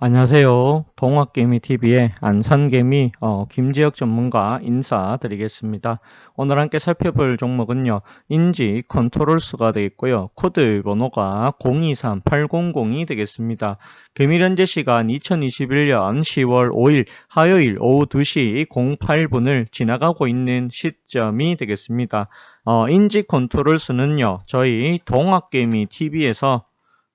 안녕하세요. 동학개미TV의 안산개미 어, 김지혁 전문가 인사드리겠습니다. 오늘 함께 살펴볼 종목은요. 인지 컨트롤 수가 되겠고요. 코드 번호가 023800이 되겠습니다. 개미 현재 시간 2021년 10월 5일 화요일 오후 2시 08분을 지나가고 있는 시점이 되겠습니다. 어, 인지 컨트롤 수는요. 저희 동학개미TV에서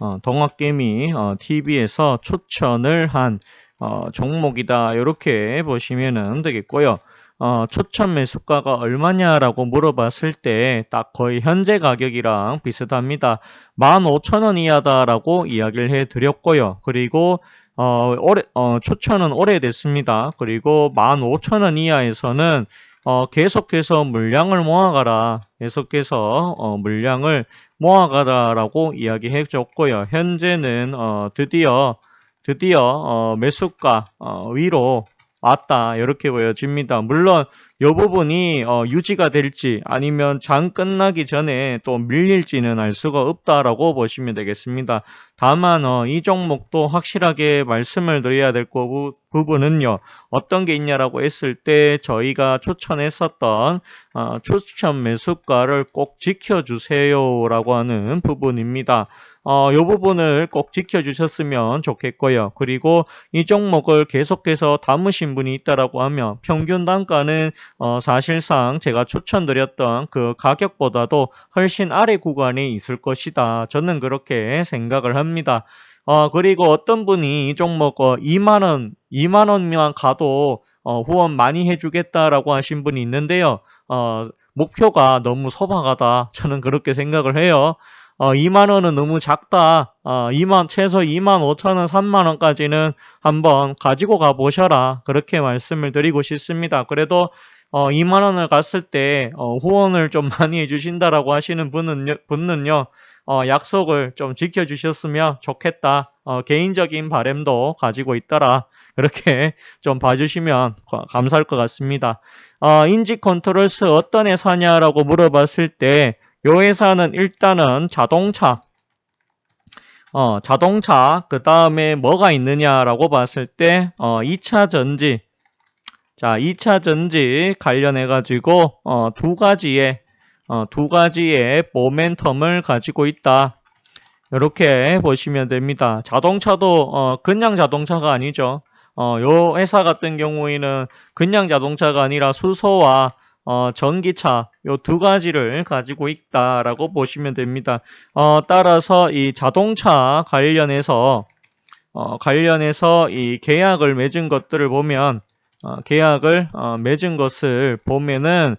어, 동학개미 어, TV에서 추천을 한 어, 종목이다. 이렇게 보시면 되겠고요. 어, 추천 매수가가 얼마냐라고 물어봤을 때 딱 거의 현재 가격이랑 비슷합니다. 15,000원 이하다라고 이야기를 해드렸고요. 그리고 어, 올해, 어, 추천은 오래됐습니다. 그리고 15,000원 이하에서는 어, 계속해서 물량을 모아가라. 계속해서 어, 물량을 모아가라라고 이야기해 줬고요. 현재는 어, 드디어 드디어 어, 매수가 어, 위로 왔다 이렇게 보여집니다. 물론 이 부분이 어, 유지가 될지 아니면 장 끝나기 전에 또 밀릴지는 알 수가 없다라고 보시면 되겠습니다. 다만 어, 이 종목도 확실하게 말씀을 드려야 될 부, 부분은요. 어떤 게 있냐라고 했을 때 저희가 추천했었던 어, 추천 매수가를 꼭 지켜주세요라고 하는 부분입니다. 어, 이 부분을 꼭 지켜주셨으면 좋겠고요. 그리고 이 종목을 계속해서 담으신 분이 있다라고 하면 평균 단가는 어, 사실상 제가 추천드렸던 그 가격보다도 훨씬 아래 구간에 있을 것이다. 저는 그렇게 생각을 합니다. 어, 그리고 어떤 분이 이 종목 어, 2만원, 2만원만 가도 어, 후원 많이 해주겠다라고 하신 분이 있는데요. 어, 목표가 너무 소박하다. 저는 그렇게 생각을 해요. 어, 2만 원은 너무 작다. 어, 2만 최소 2만 5천 원, 3만 원까지는 한번 가지고 가 보셔라. 그렇게 말씀을 드리고 싶습니다. 그래도 어, 2만 원을 갔을 때 어, 후원을 좀 많이 해주신다라고 하시는 분은 분은요. 어, 약속을 좀 지켜주셨으면 좋겠다. 어, 개인적인 바램도 가지고 있더라. 그렇게 좀 봐주시면 감사할 것 같습니다. 어, 인지 컨트롤스 어떤 회사냐라고 물어봤을 때 요 회사는 일단은 자동차, 어, 자동차, 그 다음에 뭐가 있느냐라고 봤을 때, 어, 2차 전지, 자, 2차 전지 관련해 가지고, 어, 두 가지의, 어, 두 가지의 모멘텀을 가지고 있다. 이렇게 보시면 됩니다. 자동차도, 어, 그냥 자동차가 아니죠. 어, 요 회사 같은 경우에는 그냥 자동차가 아니라 수소와 어, 전기차 요 두 가지를 가지고 있다라고 보시면 됩니다. 어, 따라서 이 자동차 관련해서 어, 관련해서 이 계약을 맺은 것들을 보면 어, 계약을 어, 맺은 것을 보면은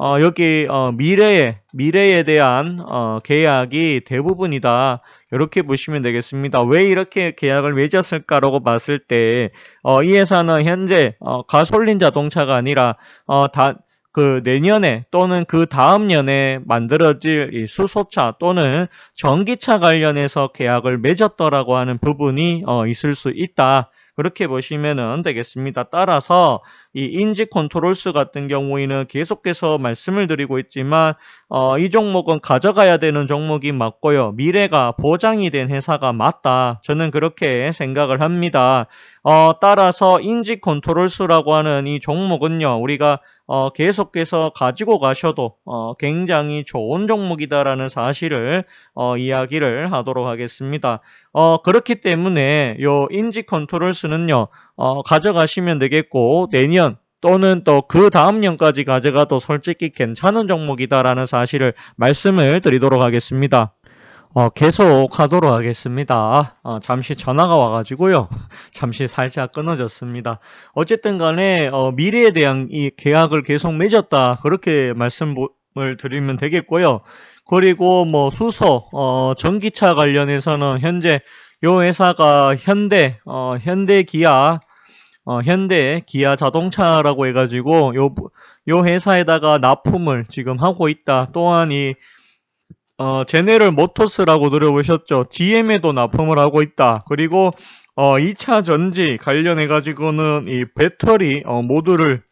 어, 여기 어, 미래에 미래에 대한 어, 계약이 대부분이다. 이렇게 보시면 되겠습니다. 왜 이렇게 계약을 맺었을까라고 봤을 때, 어, 이 회사는 현재 어, 가솔린 자동차가 아니라 어, 다, 그 내년에 또는 그 다음 년에 만들어질 이 수소차 또는 전기차 관련해서 계약을 맺었더라고 하는 부분이 어, 있을 수 있다. 그렇게 보시면 되겠습니다. 따라서 이 인지 컨트롤스 같은 경우에는 계속해서 말씀을 드리고 있지만 어, 이 종목은 가져가야 되는 종목이 맞고요. 미래가 보장이 된 회사가 맞다. 저는 그렇게 생각을 합니다. 어, 따라서 인지 컨트롤스라고 하는 이 종목은요. 우리가 어, 계속해서 가지고 가셔도 어, 굉장히 좋은 종목이다라는 사실을 어, 이야기를 하도록 하겠습니다. 어, 그렇기 때문에 요 인지 컨트롤스는요. 어, 가져가시면 되겠고 내년 또는 또 그 다음 년까지 가져가도 솔직히 괜찮은 종목이다라는 사실을 말씀을 드리도록 하겠습니다. 어, 계속 하도록 하겠습니다. 어, 잠시 전화가 와가지고요. 잠시 살짝 끊어졌습니다. 어쨌든 간에 어, 미래에 대한 이 계약을 계속 맺었다. 그렇게 말씀을 드리면 되겠고요. 그리고 뭐 수소, 어, 전기차 관련해서는 현재 요 회사가 현대, 어, 현대 기아, 어, 현대 기아 자동차라고 해가지고 요, 요 회사에다가 납품을 지금 하고 있다. 또한 이 어, 제네럴 모터스라고 들어보셨죠? GM에도 납품을 하고 있다. 그리고 어, 2차 전지 관련해 가지고는 이 배터리 어, 모듈을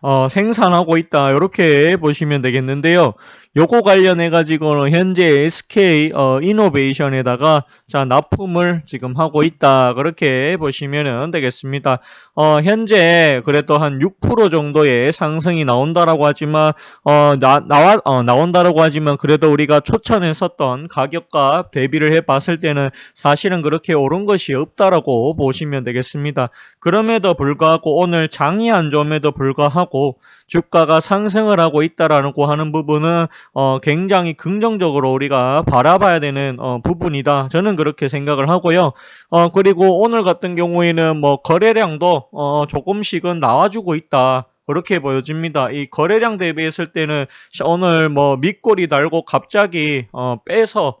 어, 생산하고 있다. 이렇게 보시면 되겠는데요. 요거 관련해 가지고는 현재 SK 어, 이노베이션에다가 자 납품을 지금 하고 있다 그렇게 보시면 되겠습니다. 어, 현재 그래도 한 6% 정도의 상승이 나온다라고 하지만 어, 나, 나와 어, 나온다라고 하지만 그래도 우리가 초천했었던 가격과 대비를 해봤을 때는 사실은 그렇게 오른 것이 없다라고 보시면 되겠습니다. 그럼에도 불구하고 오늘 장이 안 좋음에도 불구하고 주가가 상승을 하고 있다라고 하는 부분은 어, 굉장히 긍정적으로 우리가 바라봐야 되는 어, 부분이다. 저는 그렇게 생각을 하고요. 어, 그리고 오늘 같은 경우에는 뭐 거래량도 어, 조금씩은 나와주고 있다. 그렇게 보여집니다. 이 거래량 대비했을 때는 오늘 뭐 밑골이 달고 갑자기 어, 빼서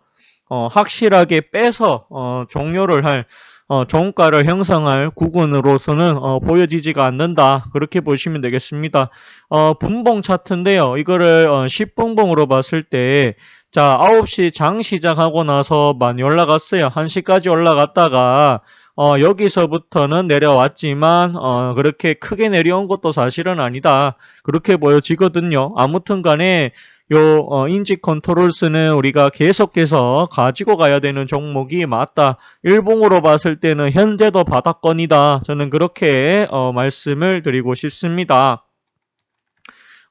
어, 확실하게 빼서 어, 종료를 할 어, 종가를 형성할 구간으로서는 어, 보여지지가 않는다. 그렇게 보시면 되겠습니다. 어, 분봉 차트인데요. 이거를 어, 10분봉으로 봤을 때 자, 9시 장 시작하고 나서 많이 올라갔어요. 1시까지 올라갔다가 어, 여기서부터는 내려왔지만 어, 그렇게 크게 내려온 것도 사실은 아니다. 그렇게 보여지거든요. 아무튼 간에 요 어, 인지 컨트롤스는 우리가 계속해서 가지고 가야 되는 종목이 맞다. 일봉으로 봤을 때는 현재도 바닥권이다. 저는 그렇게 어, 말씀을 드리고 싶습니다.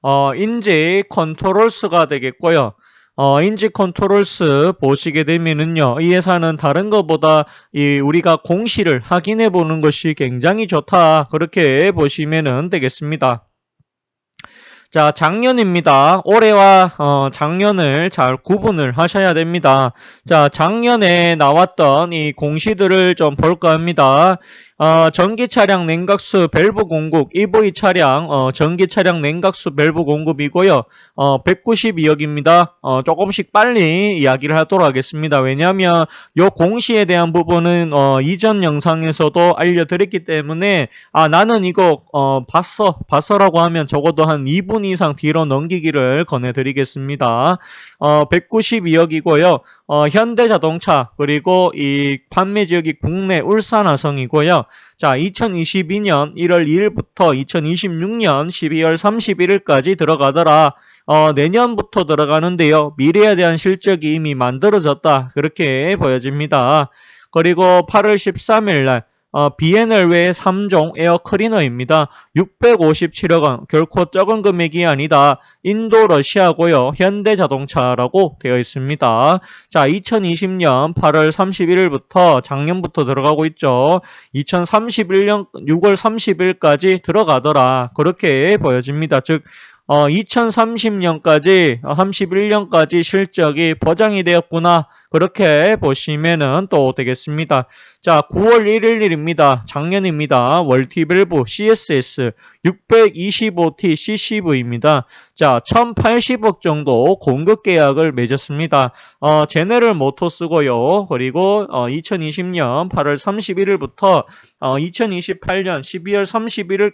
어, 인지 컨트롤스가 되겠고요. 어, 인지 컨트롤스 보시게 되면은요, 이 회사는 다른 것보다 이 우리가 공시를 확인해 보는 것이 굉장히 좋다. 그렇게 보시면 되겠습니다. 자, 작년입니다. 올해와 어, 작년을 잘 구분을 하셔야 됩니다. 자, 작년에 나왔던 이 공시들을 좀 볼까 합니다. 어, 전기 차량 냉각수 밸브 공급 EV 차량 어, 전기 차량 냉각수 밸브 공급이고요. 어, 192억입니다. 어, 조금씩 빨리 이야기를 하도록 하겠습니다. 왜냐하면 요 공시에 대한 부분은 어, 이전 영상에서도 알려드렸기 때문에 아 나는 이거 어, 봤어 봤어라고 하면 적어도 한 2분 이상 뒤로 넘기기를 권해드리겠습니다. 어, 192억이고요. 어, 현대자동차 그리고 이 판매 지역이 국내 울산화성이고요. 자, 2022년 1월 2일부터 2026년 12월 31일까지 들어가더라. 어, 내년부터 들어가는데요. 미래에 대한 실적이 이미 만들어졌다. 그렇게 보여집니다. 그리고 8월 13일 날 어, 외 3종 에어 클리너입니다. 657억 원, 결코 적은 금액이 아니다. 인도 러시아고요. 현대자동차라고 되어 있습니다. 자, 2020년 8월 31일부터 작년부터 들어가고 있죠. 2031년 6월 30일까지 들어가더라. 그렇게 보여집니다. 즉 어, 2030년까지 31년까지 실적이 보장이 되었구나. 그렇게 보시면은 또 되겠습니다. 자, 9월 1일입니다. 작년입니다. 월티밸브 CSS 625T CCV입니다. 자, 1080억 정도 공급 계약을 맺었습니다. 어, 제네럴 모터스고요. 그리고 어, 2020년 8월 31일부터 어, 2028년 12월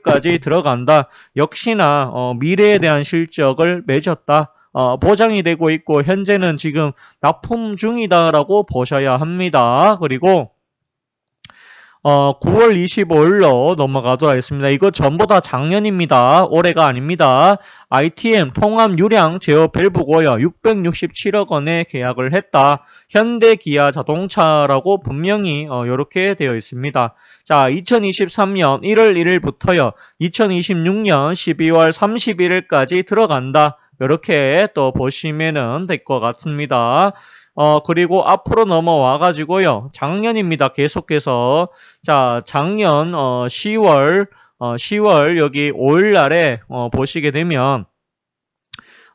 31일까지 들어간다. 역시나 어, 미래에 대한 실적을 맺었다. 어, 보장이 되고 있고 현재는 지금 납품 중이다라고 보셔야 합니다. 그리고 어, 9월 25일로 넘어가도록 하겠습니다. 이거 전부 다 작년입니다. 올해가 아닙니다. ITM 통합 유량 제어 밸브 고요. 667억 원에 계약을 했다. 현대 기아 자동차라고 분명히 어, 이렇게 되어 있습니다. 자, 2023년 1월 1일부터요. 2026년 12월 31일까지 들어간다. 이렇게 또 보시면은 될 것 같습니다. 어, 그리고 앞으로 넘어와 가지고요. 작년입니다. 계속해서. 자, 작년, 어, 10월, 어, 10월 여기 5일 날에, 어, 보시게 되면,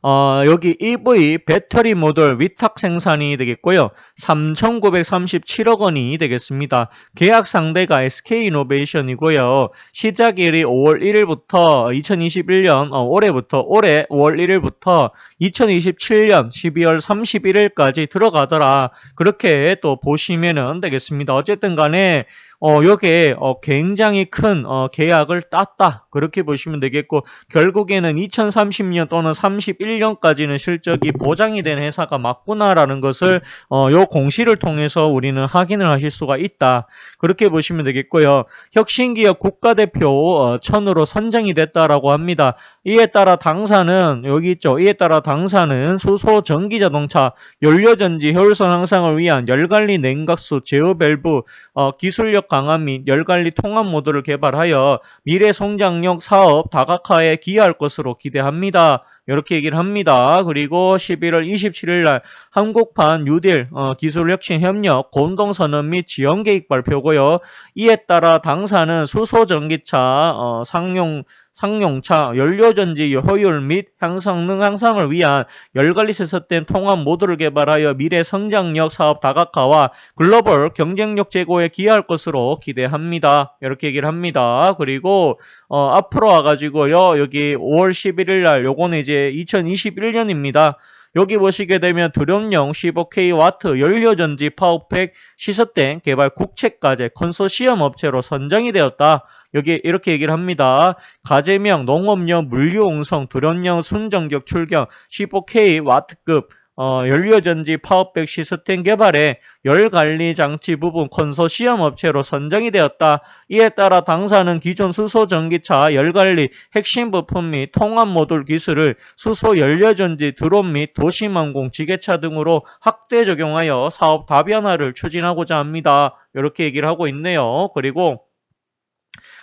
어, 여기 EV 배터리 모듈 위탁 생산이 되겠고요. 3,937억 원이 되겠습니다. 계약 상대가 SK이노베이션이고요. 시작일이 5월 1일부터 2021년 어, 올해부터 올해 5월 1일부터 2027년 12월 31일까지 들어가더라. 그렇게 또 보시면 되겠습니다. 어쨌든 간에 어, 요게 어, 굉장히 큰 어, 계약을 땄다. 그렇게 보시면 되겠고 결국에는 2030년 또는 31년까지는 실적이 보장이 된 회사가 맞구나라는 것을 어, 요 공시를 통해서 우리는 확인을 하실 수가 있다. 그렇게 보시면 되겠고요. 혁신기업 국가대표 어, 천으로 선정이 됐다라고 합니다. 이에 따라 당사는 여기 있죠. 이에 따라 당사는 수소 전기자동차 연료전지 효율성 향상을 위한 열관리 냉각수 제어 밸브 어, 기술력 강화 및 열관리 통합 모드를 개발하여 미래 성장력 사업 다각화에 기여할 것으로 기대합니다. 이렇게 얘기를 합니다. 그리고 11월 27일 날 한국판 뉴딜 어, 기술혁신 협력 공동선언 및 지원계획 발표고요. 이에 따라 당사는 수소전기차 어, 상용 상용차 연료전지 효율 및 향성능 향상을 위한 열관리 시스템 통합 모드를 개발하여 미래 성장력 사업 다각화와 글로벌 경쟁력 제고에 기여할 것으로 기대합니다. 이렇게 얘기를 합니다. 그리고 어, 앞으로 와가지고요 여기 5월 11일 날 요거는 이제 2021년입니다. 여기 보시게 되면 두룡령 15K 와트 연료전지 파워팩 시스템 개발 국책과제 컨소시엄 업체로 선정이 되었다. 여기 이렇게 얘기를 합니다. 가재명 농업용 물류옹성 두룡령 순정격 출경 15K 와트급 어, 연료전지 파워백 시스템 개발에 열관리 장치 부분 컨소시엄 업체로 선정이 되었다. 이에 따라 당사는 기존 수소 전기차 열관리 핵심 부품 및 통합 모듈 기술을 수소 연료전지 드론 및 도시망공 지게차 등으로 확대 적용하여 사업 다변화를 추진하고자 합니다. 이렇게 얘기를 하고 있네요. 그리고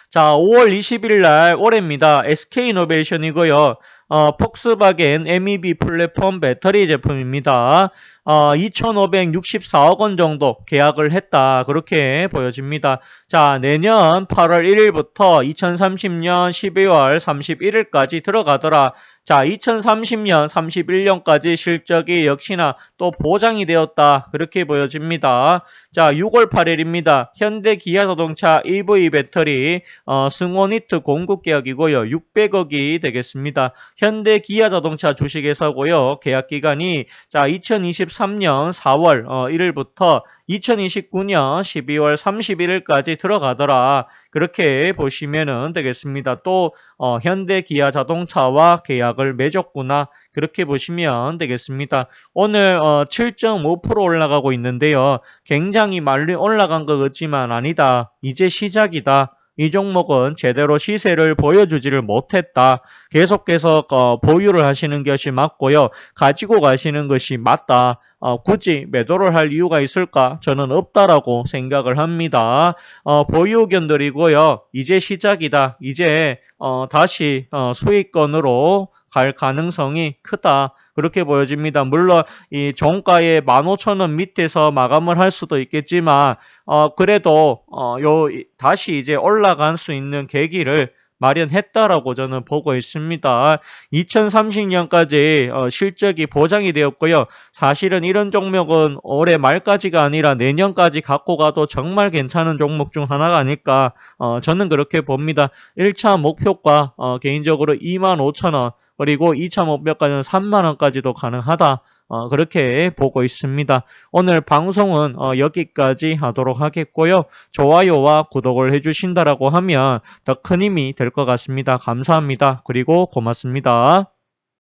자, 5월 20일 날 올해입니다. SK이노베이션이고요. 어, 폭스바겐 MEB 플랫폼 배터리 제품입니다. 어, 2,564억 원 정도 계약을 했다. 그렇게 보여집니다. 자, 내년 8월 1일부터 2030년 12월 31일까지 들어가더라. 자, 2030년, 31년까지 실적이 역시나 또 보장이 되었다. 그렇게 보여집니다. 자, 6월 8일입니다. 현대 기아자동차 EV 배터리 어, 승원히트 공급 계약이고요. 600억이 되겠습니다. 현대 기아자동차 주식회사고요. 계약 기간이 자, 2023년 4월 어, 1일부터 2029년 12월 31일까지 들어가더라. 그렇게 보시면 되겠습니다. 또 어, 현대 기아 자동차와 계약을 맺었구나. 그렇게 보시면 되겠습니다. 오늘 어, 7.5% 올라가고 있는데요. 굉장히 많이 올라간 것 같지만 아니다. 이제 시작이다. 이 종목은 제대로 시세를 보여주지를 못했다. 계속해서 어, 보유를 하시는 것이 맞고요. 가지고 가시는 것이 맞다. 어, 굳이 매도를 할 이유가 있을까? 저는 없다라고 생각을 합니다. 어, 보유 의견들이고요. 이제 시작이다. 이제 어, 다시 어, 수익권으로 갈 가능성이 크다. 그렇게 보여집니다. 물론 이 종가의 15,000원 밑에서 마감을 할 수도 있겠지만 어 그래도 어요 다시 이제 올라갈 수 있는 계기를 마련했다라고 저는 보고 있습니다. 2030년까지 어, 실적이 보장이 되었고요. 사실은 이런 종목은 올해 말까지가 아니라 내년까지 갖고 가도 정말 괜찮은 종목 중 하나가 아닐까 어, 저는 그렇게 봅니다. 1차 목표가 어, 개인적으로 25,000원 그리고 2차 목표가는 3만원까지도 가능하다. 어, 그렇게 보고 있습니다. 오늘 방송은 어, 여기까지 하도록 하겠고요. 좋아요와 구독을 해주신다라고 하면 더 큰 힘이 될 것 같습니다. 감사합니다. 그리고 고맙습니다.